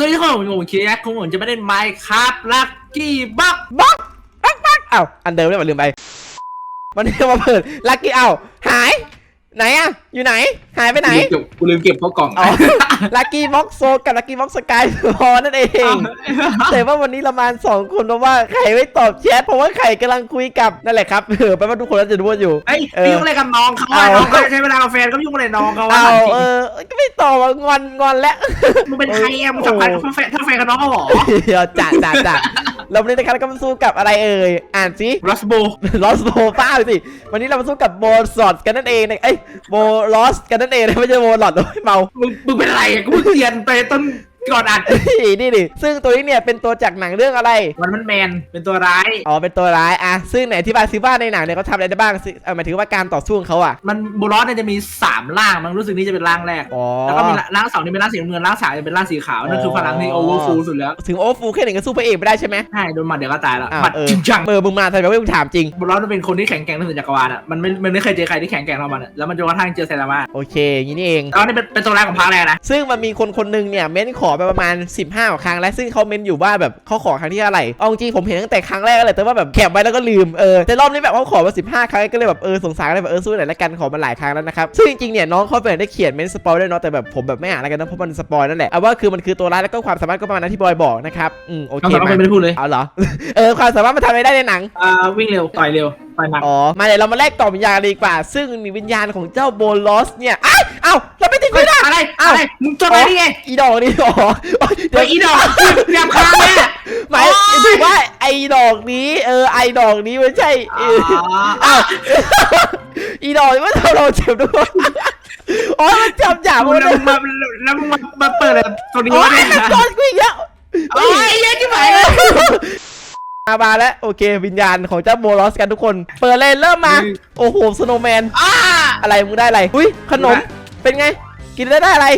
ซึ่งที่ผมผมคิริยะคุณผมจะไม่ได้ไมค์ครับลักกี้บักบักบักบักอ้าวอันเดิมเลยว่ะลืมไป วันนี้มาเปิดลักกี้อ้าวหาย ไหนอะอยู่ไหน หายไปไหน กูลืมเก็บกูลืมเก็บเข้ากล่องอ๋อ ลักกี้บ็อกโซกับลักกี้บ็อกสกายพอนั่นเอง แต่ว่าวันนี้เรามาสองคนเพราะว่าไข่ไม่ตอบแชทเพราะว่าไข่กำลังคุยกับนั่นแหละครับเออแปลว่าทุกคนน่าจะรู้อยู่เฮ้ยเออ ไปยุ่งอะไรกับน้องเขาอะเอาน้องเขาใช้เวลากับแฟนก็ยุ่งอะไรน้องเขาอะเอาเออก็ไม่ตอบว่างอนงอนแล้ว มึงเป็นใครอะมึงสัมพันธ์กับแฟนถ้าแฟนกับน้องเขาเหรอ เดี๋ยวจัดจัดจัด เราวันนี้นะครับก็มาสู้กับอะไรเอ่ย อ่านสิรัสโบลอสโบป้าสิ วันนี้เรามาสู้กับโบสอดกันนั่นเองนะเอ้ยโบลอสกันนั่นเองนะไม่ใช่โบหลอดโอ้ยเมา มึงมึงเป็นอะไรอะกูเพิ่งเรียนไปต้น ก่อนอัดนี่ดิซึ่งตัวนี้เนี่ยเป็นตัวจากหนังเรื่องอะไร วันมันแมนเป็นตัวร้าย อ๋อ เป็นตัวร้ายอะซึ่งไหนที่บายซิว่าในหนังเนี่ยเขาทำอะไรได้บ้างสิเออหมายถึงว่าการต่อสู้ของเขาอะ มันบูลอสเนี่ยจะมีสามร่าง มันรู้สึกนี่จะเป็นร่างแรกอ๋อแล้วก็มีร่างสองนี่เป็นร่างสีน้ำเงินร่างสามจะเป็นร่างสีขาว นั่นคือพลังที่อ๋โออเวอร์ฟูลสุดแล้ว ถึงโอฟูแค่หนึ่งก็สู้พระเอกไม่ได้ใช่ไหมใช่ โดนหมัดเดี๋ยวก็ตายแล้วอ้าวหมัดเออจริงจังเบอร์มึงมาทำไมไม่มึงถามจริงบูลอสมันเป็นคนที่แข็งแกร่งที่สุดในจักรวาลอะ มันไม่ มันไม่เคยเจอใครที่แข็งแกร่งเท่ามันอะแล้วมันจนกระทั่งเจอไซรามาโอเคอย่างนี้นี่เองแล้วนี่เป็นเป็นตัวแรกของภาคแรกนะซึ่งมันมีคนคนหนึงเนี่ยเม้นขอไปประมาณ 15กว่าครั้งแล้วซึ่งเขาเม้นอยู่ว่าแบบเขาขอครั้งที่เท่าไหร่เอาจริงๆผมเห็นตั้งแต่ครั้งแรกเลยแต่ว่าแบบแคปไว้แล้วก็ลืมเออแต่รอบนี้แบบเขาขอมา 15 ครั้งก็เลยแบบเออสงสารก็เลยแบบเออสู้หน่อยละกันขอมาหลายครั้งแล้วนะครับซึ่งจริงๆเนี่ยน้องเขาเป็นได้เขียนเม้นสปอยด้วยเนาะแต่แบบผมแบบไม่อ่านแล้วกันนะเพราะมันสปอยนั่นแหละเอาว่าคือมันคือตัวร้ายแล้วก็ความสามารถก็ประมาณนั้นที่บอยบอกนะครับอืมโอน้องเคสาวมาไม่ได้พูดเลยเอาเหรอเออความสามารถมันทำอะไรได้ในหนังอ่าวิ่งเร็วต่อยเร็ว ต่อยหนักอ๋อ มาเดี๋ยวเรามาแลกต่อวิญญาณดีกว่า ซึ่งมีวิญญาณของเจ้าโบลอสเนี่ยอ้ายเอ้าเราไม่ติดเฮ้ไม่ยได้อะไรอ้าวอะไรมึงจดอะไรนี่ไงอีดอกนี่อ๋อโอ๊ยเดี๋ยวอีดอกยำค้างแม่หมายโอ๊ยถึงว่าไอ้ดอกนี้ เออไอ้ดอกนี้ไม่ใช่เอออ๋ออ้าวอีดอกนี่มันทำเราเจ็บด้วยอ๋อมันจำหยาบมึมังนแล้วมึงมาแล้วมึงมามาเปิดอะไรตรงนี้โอ้วะยเนี่ยมันโดนกูอีกแล้วโอ้ยเยอะที่ไหนเลย มามาแล้วโอเค วิญญาณของเจ้าโบลอสกันทุกคน เปิดเลยเริ่มมา โอ้โหสโนว์แมนอ่าอะไรมึงได้อะไรอุ้ยขนมเป็นไง กินแล้วได้อะไร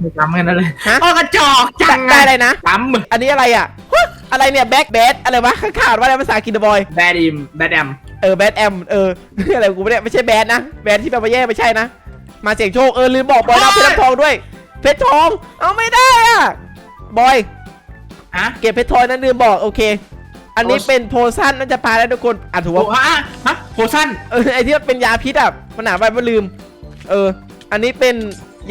ไม่จำกันนั่นเลยฮะ โอ้กระจอกจังได้อะไรนะจำอันนี้อะไรอะฮะอะไรเนี่ยแบ็กแบดอะไรวะข้างข่าวว่าอะไรภาษาอังกฤษบอยแบดอิมแบดแอมเออแบดแอมเออ อะไรกูไม่ได้ไม่ใช่แบดนะแบดที่แปลว่าแย่ไม่ใช่นะมาเสี่ยงโชคเออลืมบอกบอยนะเพชรน้ำทองด้วย เพชรทองเอาไม่ได้อะบอยฮะเก็บเพชรทองนั้นลืมบอกโอเค อันนี้เป็นโพชั่นนั่นจะปาแล้วทุกคนอะถือโอ้ว่าฮะฮะโพชั่นเออไอที่มันเป็นยาพิษอะมันหนาไปมันลืม เออ อันนี้เป็น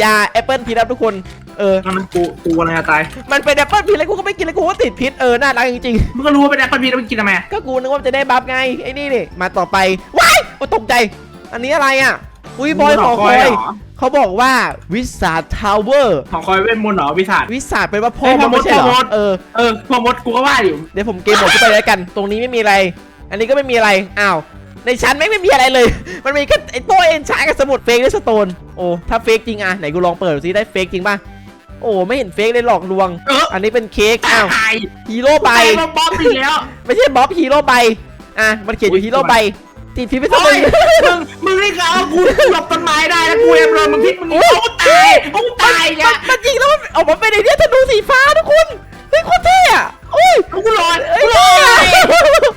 ยาแอปเปิลพิษครับทุกคน เออมันกูกูอะไรจะตายมันเป็นแอปเปิลพิษแล้วกูก็ไม่กินแล้วกูก็ติดพิษเออน่ารักจริงๆมึงก็รู้ว่าเป็นแอปเปิลพีแล้วมึงกินทำไมก็กูนึกว่าจะได้บัฟไงไอ้นี่นี่มาต่อไปว้ายโอ้ตกใจ อันนี้อะไรอะอุ้ยบอยขอคอย เหรอเขาบอกว่าวิสาทาวเวอร์ของคอยเวทมนต์เหรอวิสาดวิสาเป็นว่าพ่อเอ้ยมันไม่ใช่เหรพ่อมอดเออเออพวกมดกูก็ว่าอยู่ เดี๋ยวผมเกมหมดขึ้นไปแล้วกัน ตรงนี้ไม่มีอะไร อันนี้ก็ไม่มีอะไรอ้าวในชั้นไม่ไม่มีอะไรเลย มันมีแค่ไอ้โต้เอ็นชากับสมุดเฟกด้วยสโตนโอ้ถ้าเฟกจริงอะไหนกูลองเปิดดูซิได้เฟกจริงป่ะโอ้ไม่เห็นเฟกเลยหลอกลวง เอออันนี้เป็นเค้กอ้าวตายฮีโร่ใบไปมาบ๊อบอีกแล้ว ไม่ใช่บ๊อบฮีโร่ใบอะมันเขียนอยู่ฮีโร่ใบ ติดพิษไปสักโอ้หยนึ่งมึงมึงนี่ก็เอากูหลบต้นไม้ได้แล้วกูเอ็มโดนมึงพิษมึงนี่โอ้ตายโอ้ตายมัอะนมันจริงแล้วมันออกมาเป็นไอเดียธนูสีฟ้าทุกคนเฮ้ยโคตรเท่อะโอ้ยกูรอดเอ้ยกูรเท่อดอะ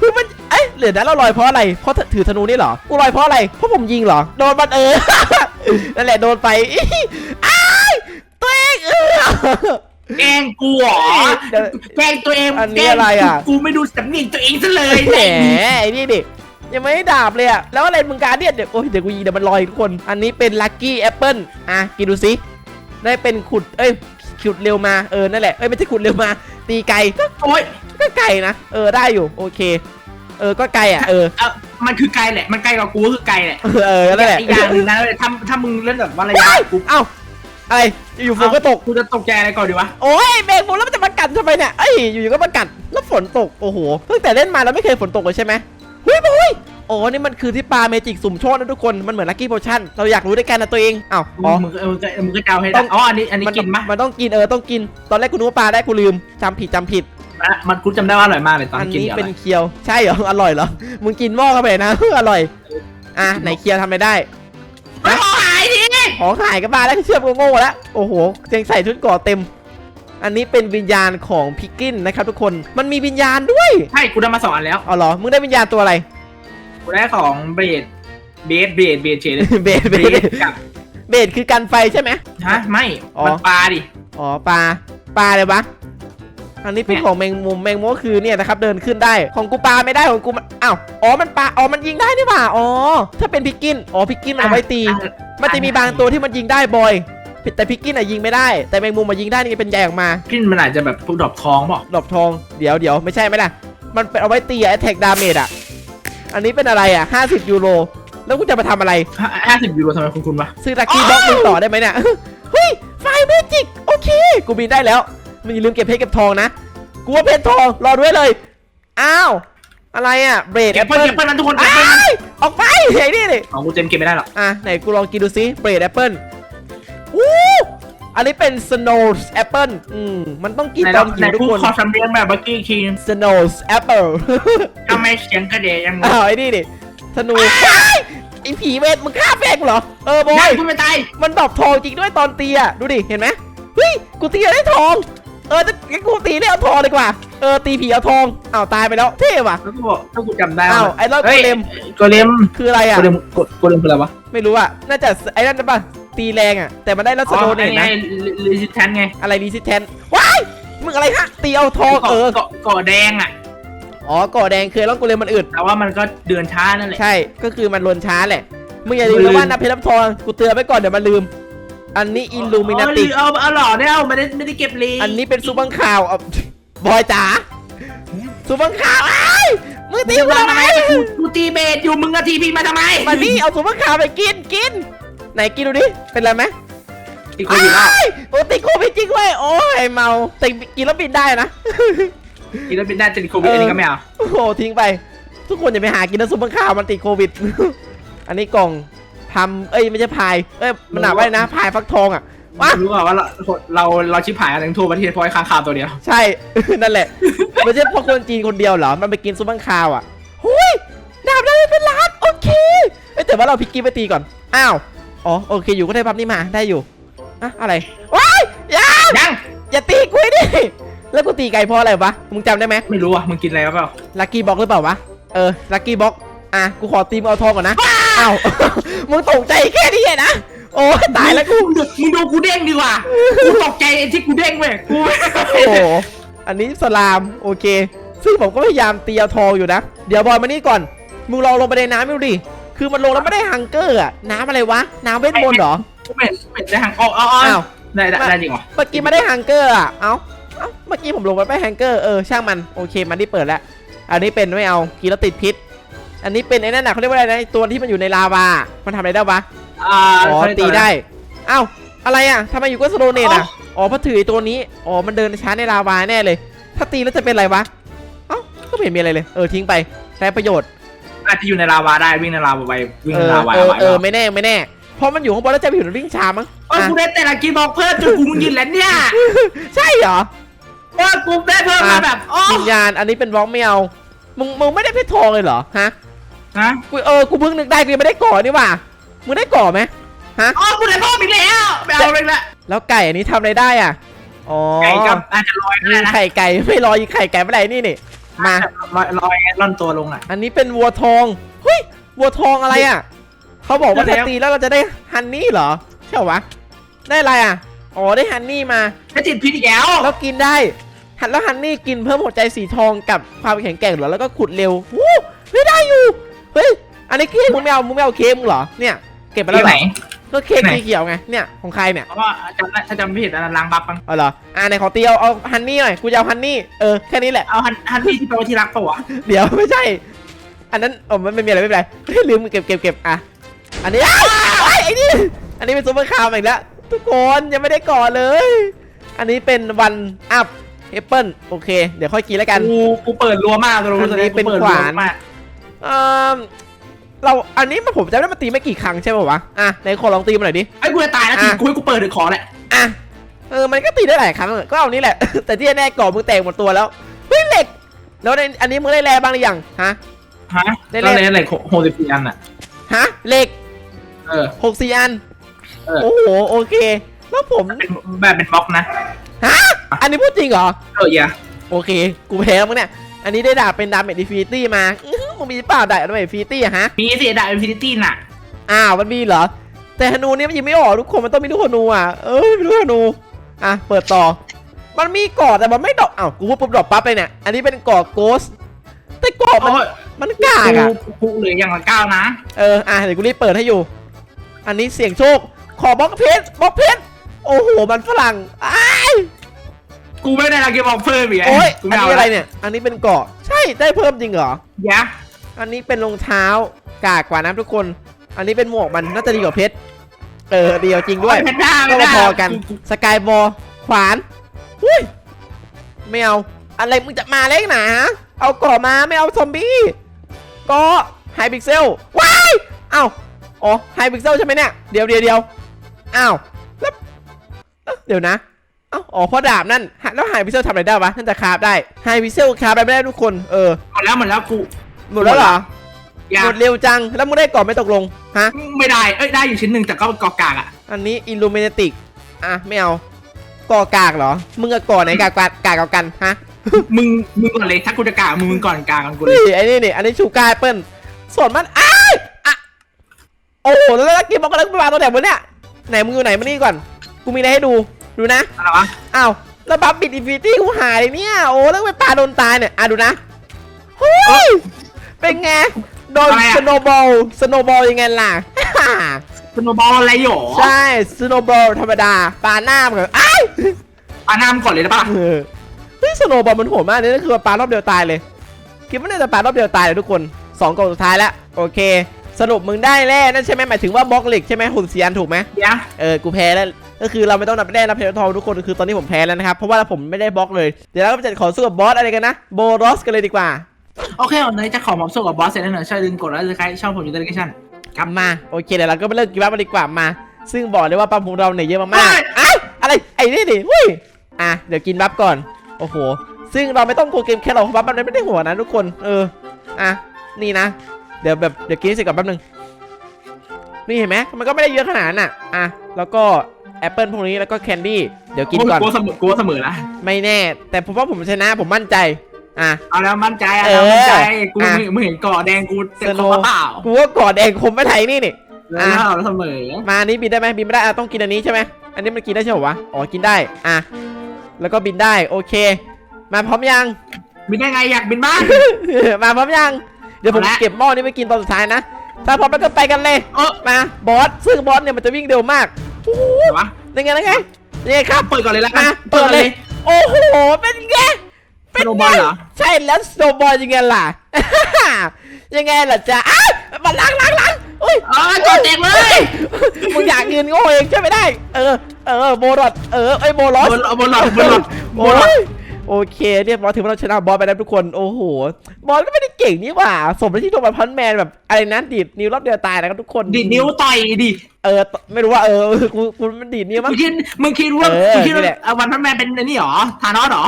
คือมันเอ้ยเหลือนั้นเราลอยเพราะอะไร เพราะถือธนูนี่เหรอ กูลอยเพราะอะไร เพราะผมยิงเหรอ โดนมันเออ นั่นแหละโดนไปอ้ายตัวเองเออ แกล้งกูเหรอเดี๋ยวแกล้งตัวเองอันนี้อะไรอะ กูไม่ดูสำเนียงตัวเองซะเลยแหมไอ้นี่ดิ ยังไม่ได้ดาบเลยอะแล้วอะไรมึงการเดียนเดี๋ยวโอ้ยเดี๋ยวกูยิงเดี๋ยวมันลอยทุกคน อันนี้เป็นลัคกี้แอปเปิลอะกินดูสิได้เป็นขุดเอ้ยขุดเร็วมาเออนั่นแหละเอ้ยไม่ใช่ขุดเร็วมา ตีไกลก็โอ้ยก็ไกลนะเออได้อยู่โอเค เออก็ไกลอะเออเออมันคือไกลแหละ มันไกลกว่ากูก็คือไกลแหละเออเออนั่นแหละอีกอย่างหนึงนะถ้าถ้ามึงเล่นแบบว่าระยะเอ้ยกูเอ้าอะไรอยู่ๆฝนก็ตก กูจะตกใจอะไรก่อนดีวะ โอ้ยเบรกฝนแล้วมันจะมากัดทำไมเนี่ยเอ้ยอยู่ๆก็มากัดแล้วฝนตกโอ้โหตั้งแต่เล่นมาเราไม่เคยฝนตกเลยใช่ไหม เฮ้ยบอยโอ้นี่มันคือที่ปลาเมจิกสุ่มโชคนะทุกคน มันเหมือนลัคกี้โพชั่น เราอยากรู้ด้วยกันนะตัวเองอ้าวมึอ๋องมึงเออมึงก็มึงก็เดาให้ต้ได้องอ๋ออันนี้อันนี้มันกินปะมันต้องกินเออต้องกิน ตอนแรกกูนึกว่าปลาได้กูลืมจำผิดจำผิดอะมันกูจำได้ว่าอร่อยมากเลยตอนอันกินนี้เดี๋ยวเป็นอะไรเคียวใช่เหรออร่อยเหรอมึงกินหม้อเข้าไปนะอร่อยอะไหนเคียวทำไม่ได้ไม่ขอหายดิของขายก็บ้าแล้วเชื่อมกูโง่แล้วโอ้โหยังใส่ชุดเก่อเต็ม อันนี้เป็นวิญญาณของพิกกินนะครับทุกคน มันมีวิญญาณด้วย ใช่กูได้มาสองอันแล้วเอาเหรอ มึงได้วิญญาณตัวอะไร กูได้ของเบดเบสเบสเบสเฉยเลยเบสเบเบสสกับเบสคือกันไฟใช่ไหม ฮะไม่อ๋อ มันปลาดิ อ๋อปลาปลาเลยวะ อันนี้เป็นของแมงมุมแมงมุมก็คือเนี่ยนะครับเดินขึ้นได้ ของกูปาไม่ได้ของกูมันอ้าวอ๋อมันปาอ๋อมันยิงได้นี่หว่าอ๋อถ้าเป็นพิกกินอ๋อพิกกินมันเอาไว้ตี มันจะมีบางตัวที่มันยิงได้บอย แต่พิกกินอะยิงไม่ได้ แต่แมงมุมมายิงได้นี่เป็นใยออกมากินมันอาจจะแบบพวกดอกทองเปล่าดอกทองเดี๋ยวเดี๋ยวไม่ใช่ไหมล่ะ มันเป็นเอาไว้ตีแอตแทกดาเมจอะอันนี้เป็นอะไรอะ50 ยูโร แล้วกูจะมาทำอะไร ห้าสิบยูโรทำไมคุณคุณวะ ซื้อลักกี้บ็อกมึงต่อได้ไหมเนี่ย เฮ้ย ไฟเมจิก โอเค กูบินได้แล้วมึงอย่าลืมเก็บเพชรเก็บทองนะ กูว่าเพชรทอง รอด้วยเลย อ้าว อะไรอะเบรดแอเก็บปเปิ้เปิลลเก็บเปิ้ลนั้นทุกคนเก็บอ้าเปิ้ลนั้นยออกไปไอ้นี่นี่ของกูเจมเก็บไม่ได้หรอก อะไหนกูลองกินดูซิเบรดแอปเปิล อู้อันนี้เป็น snow apple อืมมันต้องกินไหนตลออนงหิไหนวทุกพูดคนขอสำเรียงแบบเมื่อกี้อีกที snow apple ทำไมเสียงกระเดยยังอ้าวไอ้นี่ดิธนูไอ้ผีเวทมึงฆ่าแฟนกูเหรอ เออบอได้ยพูดไม่ตายมันดรอปทองจริงด้วยตอนตีอะ ดูดิ เห็นไหมเฮ้ย กูตีได้ทอง เออถ้างั้นกูตีได้เอาทองเลยดีกว่า เออ ตีผีเอาทองอ้าวตายไปแล้ว เท่ว่ะแล้วกูบอกถ้ากูจำได้อ้าวไอ้รอบฮ้ยโกเลมโกเลมคืออะไรอะโกเลมโกโกเลมคืออะไรวะ ไม่รู้อะ น่าจะไอ้นั่นป่ะ ตีแรงอะ แต่มันได้ลัสโดเนตนะรีสิแทนไง อะไรรีซิแทนว้ายมึงอะไรฮะตีเอาทองเออเกาะเกาะแดงอะอ๋อก่อแดงคือไอ้รอบโกเลมมันอึดแต่ว่ามันก็เดินช้านั่นแหละใช่ก็คือมันลนช้าแหละมึงอย่าลืมลืนะมว่านับเพชรนับทองกูเตือนไว้ก่อนเดี๋ยวมันลืม อันนี้อิลูมินาติเอาเอาเอาหล่อเนี่ยเอาไม่ได้ไม่ได้เก็บลีอันนี้เป็นซูเปอร์ข่าวเอาบอยจ๋าซูเปอร์ข่าวไอ้ายมึงตีตีกูมาทำทำไมไมกูกูตีเบสอยู่มึงอะทีพีมาทำไมมานี่เอาซูเปอร์ข่าวไปกินกิน ไหนกินดูดิ เป็นไรไหมตีโควิดแล้วอ้ายโอ้ติดโควิดจริงเว้ยโอ้ยเมาแต่กินแล้วบินได้นะตีแล้วเป็นได้ติดโควิดอันนี้ก็ไม่เอาโอ้โหทิ้งไป ทุกคนอย่าไปหากินนะซูเปอร์ข่าวมันติดโควิด อันนี้กล่องทำเอ้ยไม่ใช่พาย เอ้ยมันหนาไว้นะพายฟักทองอะว้ารู้เปล่าว่าเราเราเราชิบหายกันทั้งทั่วประเทศเพราะไอ้ค้างคาวตัวเดียว ใช่ นั่นแหละไม่ใช่เพราะคนจีนคนเดียวเหรอ มันไปกินซุปเปอร์คาวอะหุยดาบได้เป็นล้านโอเคเอ้ยแต่ว่าเราพิกกี้ไปตีก่อน อ้าว อ๋อโอเคอยู่ก็ได้พับนี่มาได้อยู่อะอะไรว้ายอย่ายังอย่าตีกูดิแล้วกูตีไกลเพราะอะไรวะมึงจำได้ไหมไม่รู้อะมึงกินอะไรมาเปล่าลักกี้บ็อกหรือเปล่าวะเออลักกี้บ็อกอะกูขอตีมงเอาทองก่อนนะอ้าวมึงตกใจแค่นี้เองนะโอ้ยตายแล้วกูมึงดูมึงดูกูเด้งดีกว่ากูตกใจไอ้ที่กูเด้งเว้ยกูโอ้โหอันนี้สลามโอเค ซึ่งผมก็พยายามตีเอาทองอยู่นะ เดี๋ยวบอยมานี่ก่อนมึงลองลงไปในน้ำดูดิ คือมันลงแล้วไม่ได้ฮังเกอร์อะน้ำอะไรวะ น้ำเวทมนต์เหรอ กูเหม็นเหม็นได้หังอ๋ออ๋ออ้าว ได้ได้ได้จริงเหรอเมื่อกี้ไม่ได้ฮังเกอร์อะเอ้าเอ้า เมื่อกี้ผมลงไปไม่ฮังเกอร์ เออ ช่างมัน โอเค มันได้เปิดแล้ว อันนี้เป็นไม่เอา กินแล้วติดพิษ อันนี้เป็นไอ้นั่นน่ะเขาเรียกว่าอะไรนะไอ้ตัวที่มันอยู่ในลาวา มันทำอะไรได้วะ อ่าอ๋อตีได้ เอ้า อะไรอะทำไมอยู่ก็สโลเนตอะ อ๋อเพราะถือไอ้ตัวนี้ อ๋อ มันเดินช้าในลาวาแน่เลย ถ้าตีแล้วจะเป็นอะไรวะ เอ้า ก็ไม่เห็นมีอะไรเลย เออ ทิ้งไปใช้ประโยชน์ อาจจะอยู่ในลาวาได้วิ่งในลาวาไปวิ่งเอในอลาวาเออไปเออไม่แน่ไม่แน่ เพราะมันอยู่ข้างบนแล้วจะไปอยู่ในวิ่งช้ามั้งเอออะกูได้แต่ละกินบอกเพิ่มจนกูมึงยินแล้วเนี่ยใช่เหรอ เออกูได้เพิ่มมาแบบอ๋อวิญญาณอันนี้เป็นบล็อกไม่เอา มึงมึงไม่ได้เพชรทองเลยเหรอฮะ ฮะกูเออ กูเพิ่งนึกได้กูยังไม่ได้ก่อนี่หว่า มึงได้ก่อไหมอ๋อกูได้เพิ่มอีกแล้วไม่เอาเลยละแล้วไก่อันนี้ทำอะไรได้อะ อ๋อไก่กับอาจจะลอยก็ยิได้งนะไข่ไก่ไม่รอยิงไข่ไก่ไม่ไรนี่นี่ มาลอยลอยล่อนตัวลงอะ อันนี้เป็นวัวทองเฮ้ยวัวทองอะไรอะเขาบอกว่าเดี๋ถ้ายวตีแล้วเราจะได้ฮันนี่เหรอใช่เหรอวะได้อะไรอะอ๋อได้ฮันนี่มาจะติดพิษอีกแล้วแล้วกินได้ฮันแล้วฮันนี่กินเพิ่มหัวใจสีทองกับความแข็งแกร่งเหรอแล้วก็ขุดเร็ววู้ไม่ได้อยู่เฮ้ยอันนี้เค้กมึงไม่เอามึงไม่เอาเค้กมึงเหรอเนี่ย เก็บไปแล้ที่วเหไหรนอก็เค้กไหน สีเขียวไงเนี่ยของใครเนี่ยเพราะว่าจำได้ถ้าจำไม่ผิดอันนั้นล้างบัฟปังเอาเหรออ่าไหนขอตีเอาเอาฮันนี่หน่อยกูจะเอาฮันนี่เออแค่นี้แหละ เอาฮันฮันนี่ที่แปลว่าที่รักปะวะเดี๋ยวไม่ใช่ อันนั้นอ๋อมันไม่มีอะไรไม่เป็นไร ลืมเก็บเก็บเก็บอะ อันนี้อ้าวไอ้ไอ้นี่ อันนี้เป็นซูเปอร์คาร์มาอีกแล้ว ทุกคนยังไม่ได้ก่อเลย อันนี้เป็นวันอัพแอปเปิลโอเค เดี๋ยวค่อยกินแล้วกัน กูกูเปิดรัวมากตัวรู้อันนี้เป็นกูดขวานรัมาก เอ่อ เราอันนี้มันผมจำได้มันตีไม่กี่ครั้งใช่ป่าวะอะไหนขอลองตีมาหน่อยดิ ไอ้กูจะตายแล้วทีอะ กูให้กูเปิดหรือขอแหละอะเออมันก็ตีได้หลายครั้งอะก็เอานี่แหละ แต่ที่แน่ๆก่อมึงแตกหมดตัวแล้วเฮ้ยเหล็ก แล้วในอันนี้มึงได้แร่บ้างหรือยังฮะ ฮะได้ได้เลเลยยอะไรโฮสิบสี่อันอะ ฮะเหล็กเออ หกสี่อันเออ โอ้โหโอเค แล้วผมเป็นแบบเป็นบล็อกนะ ฮะอันนี้พูดจริงเหรอ เอออย่าโอเค กูแพ้แล้วมึงเนี่ย อันนี้ได้ดาบเป็นดาบเมดดิฟิตี้มาอื้อหือ มึงมีเปล่าดาบเมดดิฟิตี้อะฮะ มีเสียดายอินฟินิตี้น่ะ อ้าวมันมีเหรอ แต่ธนูเนี่ยมันยิงไม่ออกทุกคนมันต้องมีลูกธนูอะเอ้ยมีลูกธนูอะเปิดต่อ มันมีเกาะแต่มันไม่ดรอกอ้าวกูพูดปุ๊บดรอกปั๊บเลยเนี่ยอันนี้เป็นเกาะโกสแต่เกาะมันโอ้ยมันกากอะกูเหลืออย่างละเก้านะ เออ อะ เดี๋ยวกูรีบเปิดให้อยู่ อันนี้เสียงโชค ขอบล็อกเพชรบล็อกเพชรโอ้โห มันฝรั่งอ้ายกูไม่ได้ละเกมบอกเพิ่มอีกไงโอ้ยกูอันม่เานี้อะไรเนี่ย อันนี้เป็นเกาะ ใช่ ได้เพิ่มจริงเหรอ ยะ อันนี้เป็นรองเท้ากากกว่านะทุกคน อันนี้เป็นหมวกมันน่าจะดีกว่าเพชร เออเดียวจริงด้วยเพชรด้าก็ไม่ได้พอกัน สกายบอลขวานอุ้ยไม่เอา อะไรมึงจะมาเล็กหนาเอาเกาะมาไม่เอาซอมบี้เกาะไฮพิกเซล ว้ายเอ้าอ๋อไฮพิกเซลใช่ไหมเนี่ย เดี๋ยวเดี๋ยวเดี๋ยวอ้าวแล้วเอ้าเดี๋ยวนะเอ้าอ๋อเพราะดาบนั่น แล้วไฮพิกเซลทำอะไรได้วะ นั่นจะคราฟได้ ไฮพิกเซลคราฟอะไรไม่ได้ทุกคน เออหมดแล้วหมดแล้วกู หมดแล้วเหรอยะหมดเร็วจัง แล้วมึงได้ก่อนไม่ตกลง ฮะ ไม่ได้ เอ้ยได้อยู่ชิ้นหนึ่งแต่ก็กอกากอะ อันนี้อิลูเมนติก อะไม่เอาก่อกากเหรอ มึงกับก่อไหนกากกว่ากากกว่ากัน ฮะ มึง มึงก่อนเลย ถ้ากูจะกากมึงมึงก่อนกากกันกูเลเฮ้ยยไอ้นี่นี่อันนี้ชูการ์เปิ้ลส่วนมันอ้ายอะโอ้โหแล้วแล้วกินบอกกันแล้วไปวางตัวไหนวะเนี่ยไหนมึงอยู่ไหนมานี่ก่อน กูมีอะไรให้ดู ดูนะ อะไรวะ อ้าว แล้วบัฟบิดอินฟินิตี้กูหายเลยเนี่ย โอ้แล้วไปปลาโดนตายเนี่ย อะดูนะ เฮ้ย เป็นไง โดนสโนบอลสโนบอลยังไงล่ะ สโนว์บอลอะไรหรอใช่สโนบอลธรรมดาปลาหน้ามันอ้ายปาน้ำก่อนเลยได้ปะเออเฮ้ยสโนว์บอลมันโหดมากนี่นั่นคือปลารอบเดียวตายเลย คิดว่าน่าจะปลารอบเดียวตายเลยทุกคนสองกล่องสุดท้ายแล้ว โอเค สรุปมึงได้แร่นั่นใช่ไหมหมายถึงว่าบล็อกเหล็กใช่ไหมหุ่นเสียนถูกไหมยะเออ กูแพ้แล้ว ก็คือเราไม่ต้องนับแร่นับเพชรทองทุกคน คือตอนนี้ผมแพ้แล้วนะครับ เพราะว่าผมไม่ได้บล็อกเลย เดี๋ยวเราก็จะขอสู้กับบอสอะไรกันนะ โบรอสกันเลยดีกว่า โอเควันนี้จะขอมอบโซ่กับบอสเสร็จแล้วเนอะช่วยดึงกดแล้วจะใครช่องผมอยู่ในเดสคริปชั่นกลับมาโอเคเดี๋ยวเราก็ไปเริ่มกินบัฟกันดีกว่ามา ซึ่งบอกเลยว่าปั๊มของเราเนี่ยเยอะมากเฮ้ยๆอะอะไรไอ้นี่ดิหุ้ยอะเดี๋ยวกินบัฟก่อนโอ้โหซึ่งเราไม่ต้องกลัวเกมแค่เราเพราะบัฟมันไม่ได้หัวนะทุกคนเอออะนี่นะ เดี๋ยวแบบเดี๋ยวกินให้เสร็จก่อนแป๊บนึงนี่เห็นไหมมันก็ไม่ได้เยอะขนาดนั้นอะอะแล้วก็แอปเปิลพวกนี้แล้วก็แคนดี้เดี๋ยวกินก่อนกูเสมอกูเสมอนะไม่แน่ แต่ผมว่าผมชนะผมมั่นใจ อะ เอาแล้วมั่นใจเอาเออแล้วมั่นใจกูอะมึงมึงเห็นเกาะแดงกูเต็มสโนคอเปล่ากูว่ากอดเองคมไม่ไทยนี่นี่แล้วเราเสมอมาอันนี้บินได้ไหมบินไม่ได้อะต้องกินอันนี้ใช่ไหมอันนี้มันกินได้ใช่ไหมวะอ๋อกินได้อะแล้วก็บินได้โอเค มาพร้อมยัง บินได้ไงอยากบินบ้าง มาพร้อมยัง เดี๋ยวผมเอาละ เก็บหม้อนี้ไปกินตอนสุดท้ายนะ ถ้าพร้อมแล้วก็ไปกันเลยเออมาบอสซึ่งบอสเนี่ยมันจะวิ่งเร็วมากโอ้โหไหนวะยังไงยังไงยังไงครับเปิดก่อนเลยละกัมานเปิดเลย โอ้โหเป็นไง สโนว์บอลเหรอ ใช่แล้วสโนว์บอลยังไงล่ะ ยังไงล่ะจ๊ะอ้าวมาล้างล้างล้างอุ้ยเออกดเต็มเลย มึงอยากยืนโง่เองใช่ไม่ได้ เออ เออโบรอดเออไอยโบรอสบนบนหลอดบนหลอดบโอ้นหลอดย โอเคเรียบร้อยถือว่าเราชนะบอสไปแล้วทุกคนโอ้โหบอสก็ไม่ได้เก่งนี่หว่า สมแล้วที่โดนมาพันแมนแบบอะไรนะดีดนิ้วรอบเดียวตายนะครับทุกคนดีดนิ้วต่อยดิเออไม่รู้ว่าเออเออกูกูมันดีดนิ้วมั้มึงงคิดมึงคิดว่าเออมึงคิดว่านี่แหละเอาวันพันแมนเป็นไอ้นี่เหรอทานอสเหรอ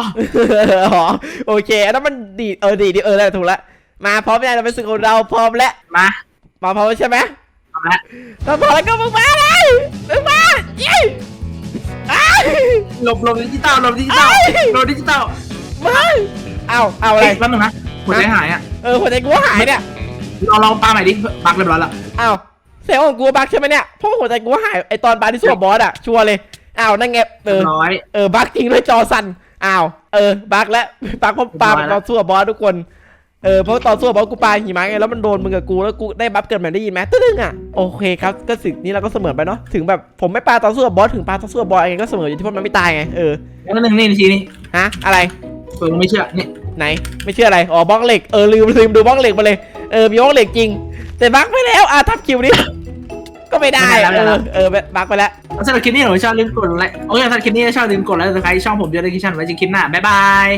อ๋อโอเคอันนั้นมันดีดเออดีดดิเออแล้วถูกแล้วมาพร้อมยังเราไปสึกของเราพร้อมแล้วมามาพร้อมใช่ไหมทำแล้วถ้าพร้อมแล้วก็มึงมาเลยมึงมาเย้อ้าย หลบหลบดิจิตอลหลบดิจิตอลเอ้ยหลบดิจิตอลมาเอาเอาอะไรเฮ้ยแป๊บนึงนะหัวใจหายอะเออหัวใจกูหายเนี่ยลองลองปาใหม่ดิปักเรียบร้อยแล้วอ้าวเสียงของกูบักใช่ไหมเนี่ยเพราะว่าหัวใจกูหายไอตอนบาร์ที่สู้กับบอสอะชัวร์เลยอ้าวนั่นไงเอเรียอบร้อย เออบักจริงด้วยจอสั่นอ้าวเออบักแล้วบักเพราะปาเรียบร้อยแล้ตอวนสู้กับบอสทุกคน เออเพราะตอนสู้กับบอสกูปาหิมะไงแล้วมันโดนมึงกับกูแล้วกูได้บัฟเกิดแบบได้ยินไหมตึ้งอะโอเคครับก็สิ่งนี้เราก็เสมอไปเนาะถึงแบบผมไม่ปาตอนสู้กับบอสถึงปาตอนสู้กับบอสเองก็เสมออยู่ที่เพราะมันไม่ตายไงเออแล้วหนึ่งนี่ทีนี้ฮะอะไรเปิดไม่เชื่อเนี่ยไหนไม่เชื่ออะไรอ๋อบล็อกเหล็กเออลืมลืมดูบล็อกเหล็กมาเลยเออมีบล็อกเหล็กจริง แต่บักไปแล้วอะทับคิวนี้ก็ไม่ได้เออเออบักไปแล้วสำหรับคลิปนี้ผมชอบลืมกดไลค์โอเคสำหรับคลิปนี้ชอบลืมกดไลค์สไครต์ช่องผมเยอะเลยคิชั่นไว้จริงคลิปหน้าบ๊ายบาย